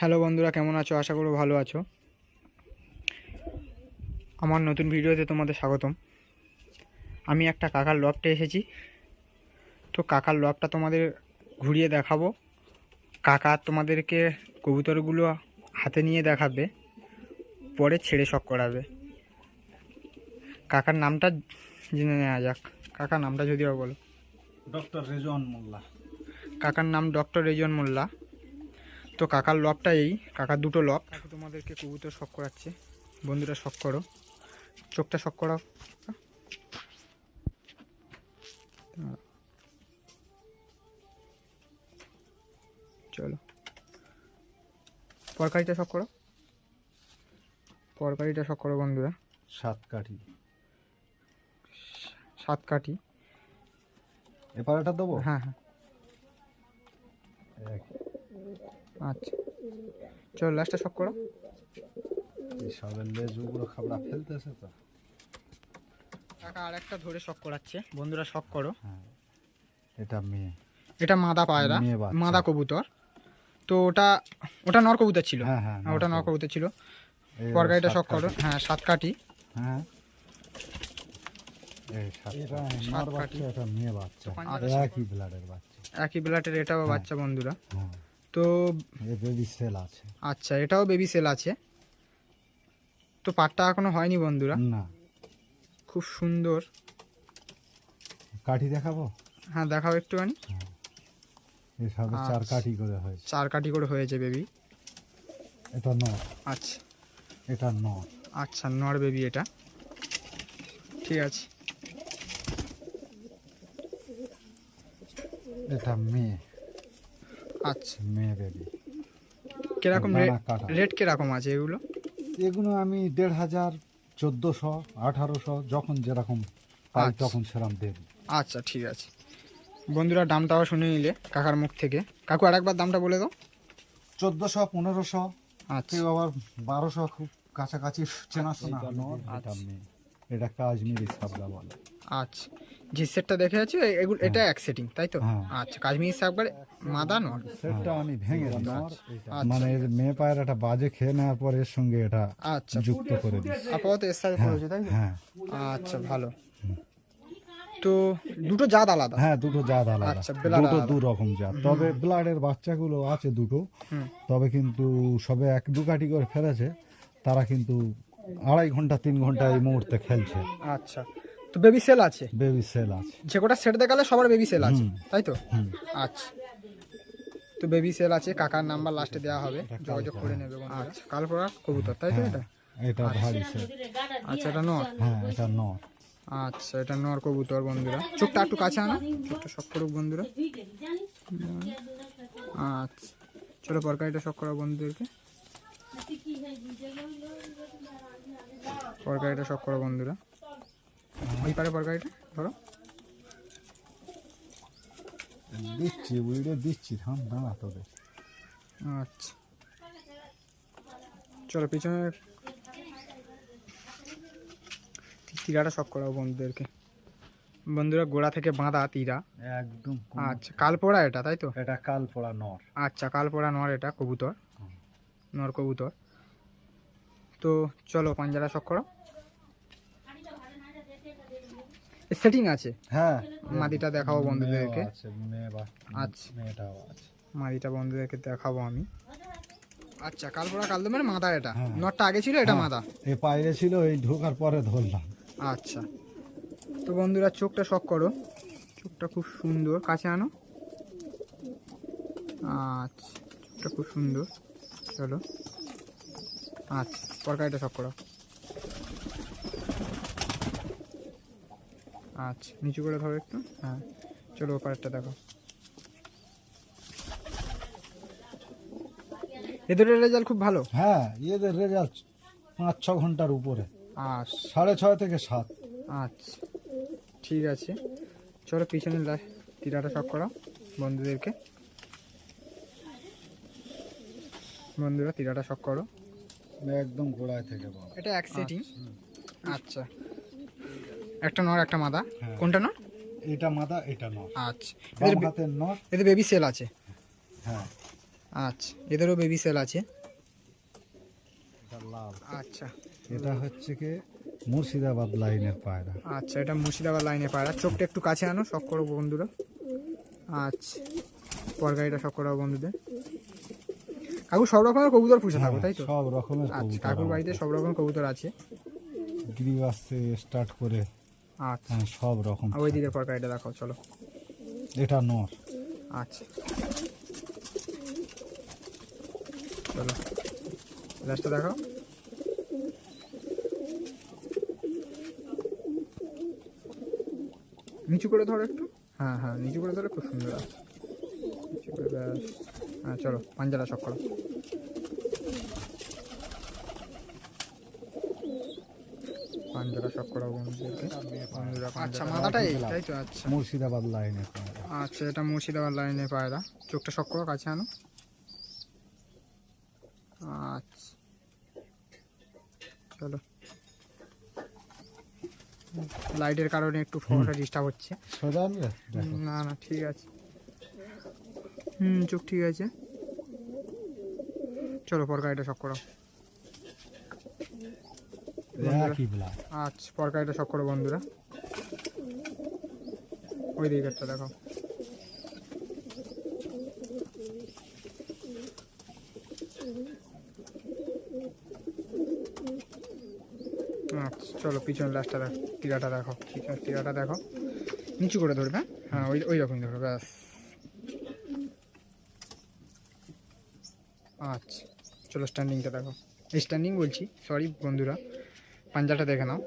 Hello বন্ধুরা কেমন আছো? আশা করি ভালো আছো। আমার নতুন ভিডিওতে তোমাদের স্বাগতম। আমি একটা কাকার লফটে এসেছি। তো কাকার লফটা তোমাদের ঘুরিয়ে দেখাবো। কাকা তোমাদেরকে কবুতরগুলো হাতে নিয়ে দেখাবে পরে ছেড়ে শখ করাবে। কাকার নামটা জেনে নেওয়া যাক। কাকার নামটা যদিও বলো। ডক্টর রেজন মোল্লা। কাকার নাম ডক্টর রেজন মোল্লা। তো কাকার লবটা এই কাকার দুটো লব। তোমাদেরকে কবুতর শখ করাচ্ছে। বন্ধুরা শখ করো। চোখটা শখ করাও। চলো। পরকারিটা শখ করো। পরকারিটা শখ করো বন্ধুরা। সাত কাঠি। সাত কাঠি। এবার এটা দেবো? হ্যাঁ হ্যাঁ। আচ্ছা। চলো লাস্টটা শখ করো। এই সবের লেজুগুলো খাবড়া ফেলতেছে তো। কাকা আর একটা ধরে শখ করাচ্ছে। বন্ধুরা শখ করো। হ্যাঁ এটা মেয়ে। এটা মাদা পায়রা মাদা কবুতর। তো ওটা ওটা নর কবুতর ছিল। হ্যাঁ হ্যাঁ হ্যাঁ, ওটা নর কবুতর। ছিল। পরগাড়িটা শখ করো। হ্যাঁ সাত কাঠি। হ্যাঁ। একই ব্লাডের বাচ্চা। এটাও বাচ্চা বন্ধুরা। হ্যাঁ। তো বেবি সেল আছে। আচ্ছা এটাও বেবি সেল আছে। তো পাটটা এখনও হয়নি বন্ধুরা? না। খুব সুন্দর। কাঠি দেখাবো? হ্যাঁ দেখাও একটুখানি। এই সবে চার আচ্ছা। কাঠি করে হয়েছে। চার কাঠি করে হয়েছে বেবি এটা নর। আচ্ছা। এটা নর। আচ্ছা নর বেবি এটা। ঠিক আছে। এটা মেয়ে। আচ্ছা। মেয়ে বেবি কীরকম রেট কীরকম আছে এগুলো? এগুলো আমি দেড় হাজার চোদ্দোশো আঠারোশো যখন যেরকম পাই আচ্ছা। তখন সেরকম দেবি। আচ্ছা ঠিক আছে। বন্ধুরা দামটাও শুনে নিলে কাকার মুখ থেকে। কাকু আরেকবার দামটা বলে দাও। চোদ্দোশো পনেরোশো আচ্ছা। কেউ আবার বারোশো খুব কাছাকাছি চেনাশোনা আচ্ছা। এটা মেয়ে এটা কাশ্মীরি সাবলা বলে। আচ্ছা। যে সেটটা দেখে আছো এগুলো এটা এক সেটিং তাই তো? হ্যাঁ। আচ্ছা কাশ্মীর সাকবার মাদা নর সেটটা আমি ভেঙে দিই আচ্ছা। মানে এর মেয়ে পায়ের একটা বাজে খেয়ে নেওয়ার পর এর সঙ্গে এটা আচ্ছা। যুক্ত করে দিই আপাতত এর সাথে করেছ তাই হ্যাঁ। আচ্ছা ভালো। তো দুটো জাত আলাদা? হ্যাঁ দুটো জাত আলাদা। আচ্ছা, দুটো দু রকম জাত। তবে ব্লাডের বাচ্চাগুলো আছে দুটো। তবে কিন্তু সবে এক দু কাঠি করে ফেলেছে। তারা কিন্তু আড়াই ঘণ্টা তিন ঘণ্টা এই মুহূর্তে খেলছে। আচ্ছা। তো বেবি সেল আছে। বেবি সেল আছে। যে কটা সেট দেখালে সবার বেবি সেল আছে তাই তো? আচ্ছা। তো বেবি সেল আছে কাকার নাম্বার লাস্টে দেওয়া হবে যোগাযোগ করে নেবে। আচ্ছা। কালপরা কবুতর তাই তো এটা? এটা ভারী সেল আচ্ছা এটা নর? হ্যাঁ এটা নর। আচ্ছা এটা নর কবুতর বন্ধুরা। চোখটা একটু কাছে আনো চোখটা শখ করুক বন্ধুরা। আচ্ছা। চলো পরকারিটা শখ করা বন্ধুদেরকে। পরকারিটা শখ করো বন্ধুরা। ওই পারে পরকারিটা ধরো। দিচ্ছি উইড়ে দিচ্ছি থাম দাঁড়া তোদের। আচ্ছা। চলো পিছনে তীরাটা শখ করাবো বন্ধুদেরকে। বন্ধুরা গোড়া থেকে বাঁধা তীরা। একদম আচ্ছা কাল পড়া এটা তাই তো? এটা কাল পড়া নর। আচ্ছা কাল পড়া নর এটা কবুতর। নর কবুতর। তো চলো পাঞ্জারা শখ করো সেটিং আছে। হ্যাঁ। মাদিটা দেখাবো বন্ধুদেরকে। আচ্ছা। মাদিটা বন্ধুদেরকে দেখাবো আমি। আচ্ছা কাল পড়া কাল মানে মাদা এটা। হ্যাঁ। নরটা আগে ছিল এটা মাদা? এ পাইরে ছিল এই ঢোকার পরে ধরলাম। আচ্ছা। তো বন্ধুরা চোখটা শখ করো। চোখটা খুব সুন্দর। কাছে আনো। আচ্ছা চোখটা খুব সুন্দর। চলো। আচ্ছা তরকারিটা শখ করো। আচ্ছা নিচু করে ধরো একটু। হ্যাঁ চলো ওপারটা দেখো। এদের রেজাল্ট খুব ভালো? হ্যাঁ এদের রেজাল্ট পাঁচ ছ ঘণ্টার উপরে। আর সাড়ে ছয় থেকে সাত। আচ্ছা ঠিক আছে। চলো পিছনে তীরাটা সব করো বন্ধুদেরকে। বন্ধুরা তীরাটা সব করো। একদম গোড়ায় থেকে এটা এক সেটিং আচ্ছা। একটা নর একটা মাদা। হ্যাঁ। কোনটা নর? এটা মাদা এটা নর। আচ্ছা। এদের হাতের নর। এদের বেবি সেল আছে? হ্যাঁ। আচ্ছা। এদেরও বেবি সেল আছে? আচ্ছা। এটা হচ্ছে কি মুর্শিদাবাদ লাইনের পায়রা। আচ্ছা এটা মুর্শিদাবাদ লাইনে পায়রা। চোখটা একটু কাছে আনো সব করো বন্ধুরা। আচ্ছা। পরগাড়িটা সব করো বন্ধুদের। কাকু সব রকমের কবুতর পুষে থাকো তাই তো? হ্যাঁ, সব রকমের আচ্ছা কাকুর বাড়িতে সব রকম কবুতর আছে। গ্রিবাস থেকে স্টার্ট করে আচ্ছা। হ্যাঁ, সব রকম ওই দিকের পরগাড়িটা দেখাও চলো। এটা নর। আচ্ছা। চলো। লাস্টটা দেখাও। নিচু করে ধরো একটু। হ্যাঁ হ্যাঁ নিচু করে ধরো খুব সুন্দর আছে। নিচু করে ব্যাস। হ্যাঁ চলো পাঞ্জাটা শখ করো। পাঞ্জাটা শখ বন্ধুদেরকে বন্ধুরা আচ্ছা মাথাটা এই তাই তো আচ্ছা। মুর্শিদাবাদ পায়রা। আচ্ছা এটা মুর্শিদাবাদ লাইনে পায়রা। চোখটা করো কাছে আনো। আচ্ছা। চলো। লাইটের কারণে একটু ফোনটা ডিস্টার্ব হচ্ছে। সোজা না না ঠিক আছে। হুম চোখ ঠিক আছে। চলো পরকাইটা শখ করো একই ব্লাড আচ্ছা পরকাইটা শখ করো বন্ধুরা। ওই দিকেরটা দেখো আচ্ছা চলো পিছনের লাস্টটা দেখো টিরাটা দেখো পিছনের টিরাটা দেখো নিচু করে ধরবে হ্যাঁ? ওই ওই রকমই ধরো ব্যাস। আচ্ছা চলো স্ট্যান্ডিংটা দেখো স্ট্যান্ডিং বলছি সরি বন্ধুরা। পাঞ্জাটা দেখে নাও।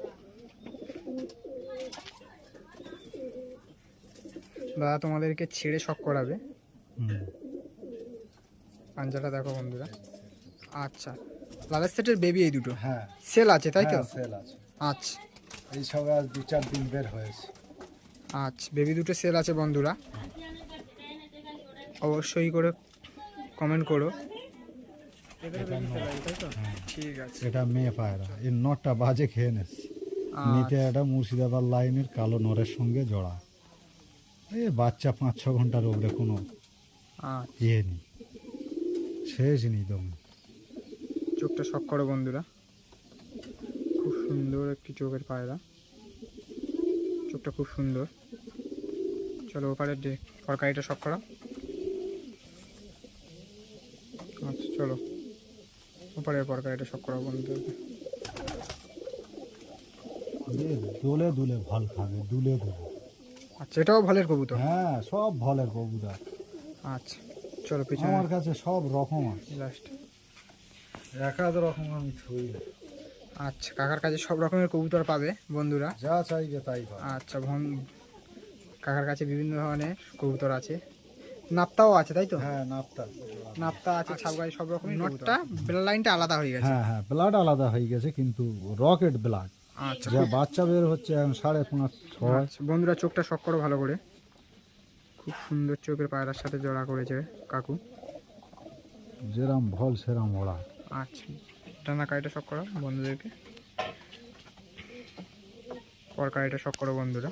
দাদা তোমাদেরকে ছেড়ে শখ করাবে। পাঞ্জাটা দেখো বন্ধুরা। আচ্ছা লাদার সেটের বেবি এই দুটো। হ্যাঁ। সেল আছে তাই তো? হ্যাঁ, সেল আছে। আচ্ছা। এই সব আজ দু চার দিন বের হয়েছে। আচ্ছা বেবি দুটো সেল আছে বন্ধুরা। অবশ্যই করে কমেন্ট করো। ঠিক আছে। এটা মেয়ে পায়রা। এই নটটা বাজে খেয়ে নেছে নিতে এটা মুর্শিদাবাদ লাইনের কালো নরের সঙ্গে জড়া। এই বাচ্চা পাঁচ ছ ঘণ্টার উপরে কোনো আচ্ছা। ইয়ে নেই। শেষ নেই দম। চোখটা শখ করো বন্ধুরা। খুব সুন্দর একটি চোখের পায়রা। চোখটা খুব সুন্দর। চলো ওপারে ডে তরকারিটা শখ করো। আচ্ছা চলো। ওপারে তরকারিটা শখ করো বন্ধুদেরকে এ দোলে দুলে ভালো খাবে দুলে দুলে। আচ্ছা এটাও ভালের কবুতর? হ্যাঁ সব ভলের কবুতর। আচ্ছা চলো পিছনে। আমার কাছে সব রকম আছে। লাস্ট এক আধ রকম আমি না। আচ্ছা কাকার কাছে সব রকমের কবুতর পাবে বন্ধুরা। যা চাইবে তাই পাবে। আচ্ছা কাকার কাছে বিভিন্ন ধরনের কবুতর আছে। নাপ্তাও আছে তাই তো? হ্যাঁ নাপতা। নাপ্তা আছে ছাপগাই সব রকমের নটটা বেল লাইনটা আলাদা হয়ে গেছে। হ্যাঁ হ্যাঁ ব্লাড আলাদা হয়ে গেছে কিন্তু রকেট ব্লাড। আচ্ছা। যা বাচ্চা বের হচ্ছে এখন সাড়ে পাঁচ ছয়। আচ্ছা বন্ধুরা চোখটা শখ করো ভালো করে। খুব সুন্দর চোখের পায়রার সাথে জোড়া করেছে কাকু। যেরাম ভল সেরাম ওড়া। আচ্ছা ডানা কাইটা শখ করো বন্ধুদেরকে। পর কাইটা শখ করো বন্ধুরা।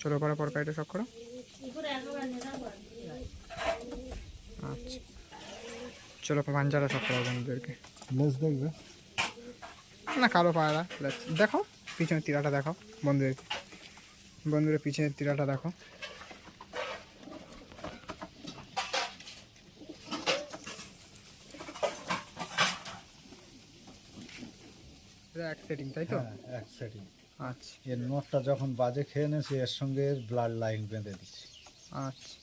চলো পারা পর কাইটা শখ করো আচ্ছা চলো পাঞ্জারা শখ করো বন্ধুদেরকে লেস দেখবে। না কালো পায়রা দেখো পিছনের তীরাটা দেখো বন্ধুদেরকে বন্ধুদের পিছনের তীরাটা দেখো। এক সেটিং তাই তো? হ্যাঁ এক সেটিং আচ্ছা। এর নটটা যখন বাজে খেয়ে নেছে এর সঙ্গে ব্লাড লাইন বেঁধে দিচ্ছি। আচ্ছা।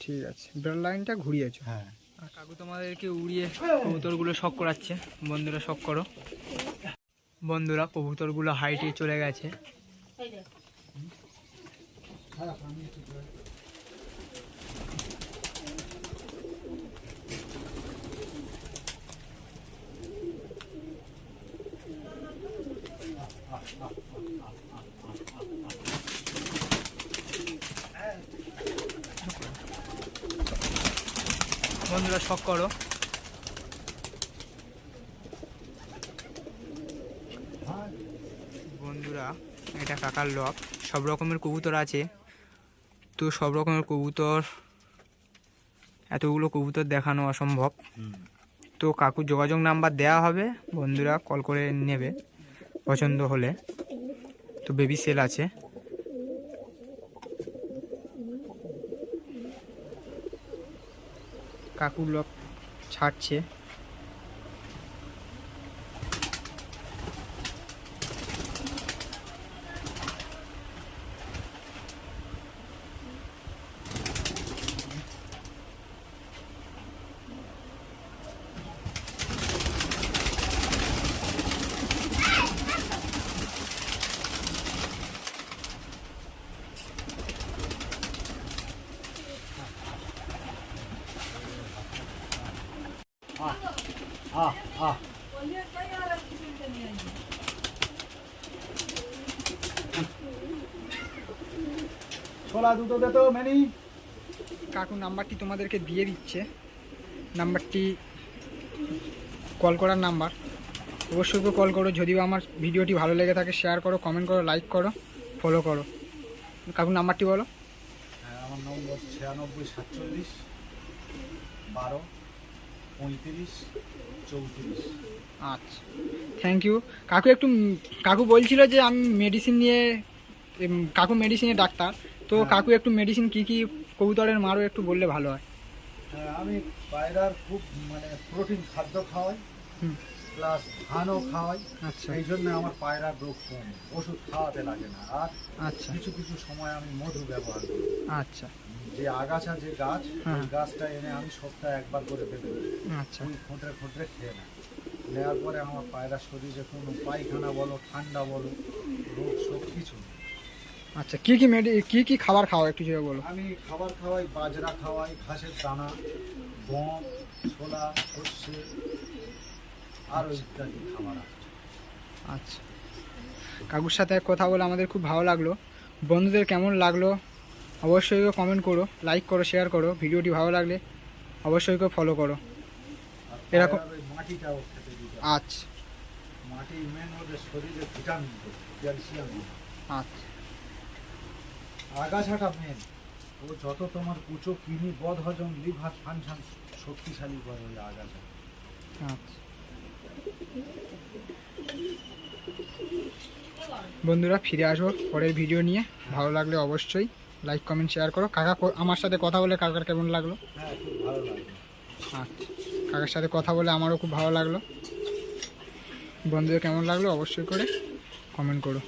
ঠিক আছে। ব্রেল লাইনটা ঘুরিয়েছো? হ্যাঁ। কাকু তোমাদেরকে উড়িয়ে কবুতরগুলো শখ করাচ্ছে। বন্ধুরা শখ করো। বন্ধুরা কবুতরগুলো হাইটে চলে গেছে। বন্ধুরা, শখ করো। বন্ধুরা, এটা কাকার লক। সব রকমের কবুতর আছে। তো সব রকমের কবুতর, এতগুলো কবুতর দেখানো অসম্ভব। তো কাকুর যোগাযোগ নাম্বার দেওয়া হবে, বন্ধুরা, কল করে নেবে, পছন্দ হলে। তো বেবি সেল আছে। কাকুর লোক ছাড়ছে। ছোলা দুটো দে তো মেনি। কাকু নাম্বারটি তোমাদেরকে দিয়ে দিচ্ছে। নাম্বারটি কল করার নাম্বার। অবশ্যই কল করো যদিও আমার ভিডিওটি ভালো লেগে থাকে শেয়ার করো কমেন্ট করো লাইক করো ফলো করো। কাকু নাম্বারটি বলো। হ্যাঁ আমার নম্বর ছিয়ানব্বই সাতচল্লিশ বারো পঁয়ত্রিশ চৌত্রিশ। আচ্ছা থ্যাংক ইউ কাকু একটু কাকু বলছিল যে আমি মেডিসিন নিয়ে কাকু মেডিসিনের ডাক্তার। তো হ্যাঁ। কাকু একটু মেডিসিন কি কি কবুতরের মারো একটু বললে ভালো হয়। হ্যাঁ আমি পায়রার খুব মানে প্রোটিন খাদ্য খাওয়াই হুম। প্লাস ধানও খাওয়াই আচ্ছা। সেই জন্য আমার পায়রার রোগ কম ওষুধ খাওয়াতে লাগে না। আর আচ্ছা। কিছু কিছু সময় আমি মধু ব্যবহার করি। আচ্ছা। যে আগাছা যে গাছ হ্যাঁ। গাছটা এনে আমি সপ্তাহে একবার করে বেঁধে আচ্ছা। ওই ফোঁটে ফোঁটে খেয়ে নেয়। নেওয়ার পরে আমার পায়রার শরীরে কোনো পায়খানা বলো ঠান্ডা বলো রোগ সব কিছু নেই। আচ্ছা কি কি মেডি কি কি খাবার খাওয়া একটু যদি বলো। আমি খাবার খাওয়াই বাজরা খাওয়াই ঘাসের দানা গম ছোলা সর্ষে আরও ইত্যাদি খাবার আচ্ছা। কাকুর সাথে কথা বলে আমাদের খুব ভালো লাগল। বন্ধুদের কেমন লাগল অবশ্যই কমেন্ট করো লাইক করো শেয়ার করো ভিডিওটি ভালো লাগলে অবশ্যই ফলো করো। এরকম- আচ্ছা। মাটি মেন ওদের শরীরে ভিটামিন ক্যালসিয়াম আচ্ছা। আগাছাটা মেন। ও যত তোমার কুচো কিনি বদ হজম লিভার ফাংশন শক্তিশালী করে ওই আগাছা। বন্ধুরা ফিরে আসব পরের ভিডিও নিয়ে। ভালো লাগলে অবশ্যই লাইক কমেন্ট শেয়ার করো। কাকা আমার সাথে কথা বলে কাকার কেমন লাগল? হ্যাঁ খুব ভালো লাগে আচ্ছা কাকার সাথে কথা বলে আমারও খুব ভালো লাগল। বন্ধুদের কেমন লাগল অবশ্যই করে কমেন্ট করো।